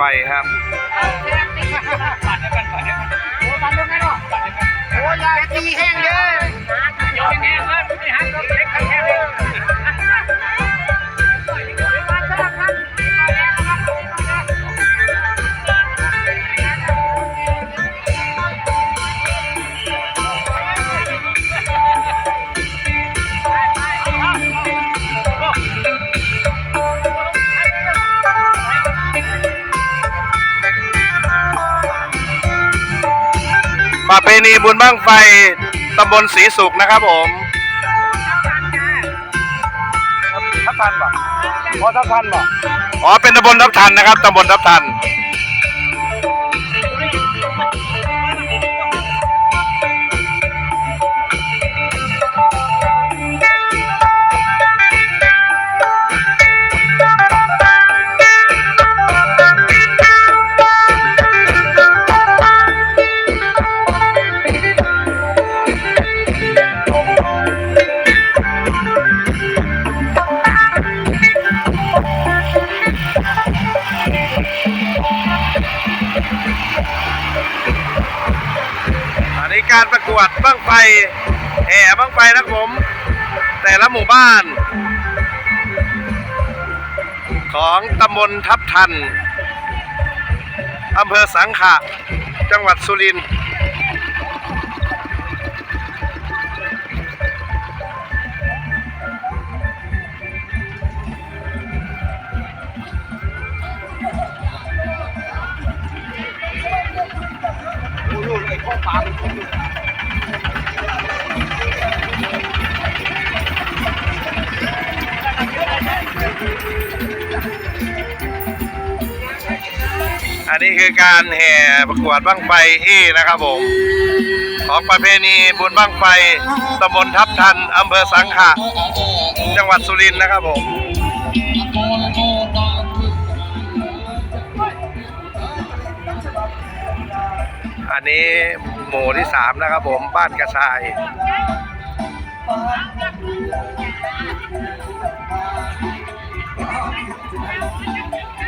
ไฟครับ โอ้ยยายตีแห้งเลย ประเพณีบุญบ้างไฟตำบลศรีสุขนะครับผมทับทันป่ะพอทับทันป่ะอ๋อเป็นตำบลทับทันนะครับตำบลทับทัน การประกวดบ้างไฟแห่บ้างไฟนะผม แต่ละหมู่บ้าน ของตำบลทับทันอำเภอสังขะ จังหวัดสุรินทร์ อันนี้คือการแห่ประกวดบ้างไฟเอนะครับผมของประเพณีบุญบ้างไฟตำบลทับทันอำเภอสังขะจังหวัดสุรินทร์นะครับผมอันนี้ หมู่ที่สามนะครับผมบ้านกระชายเ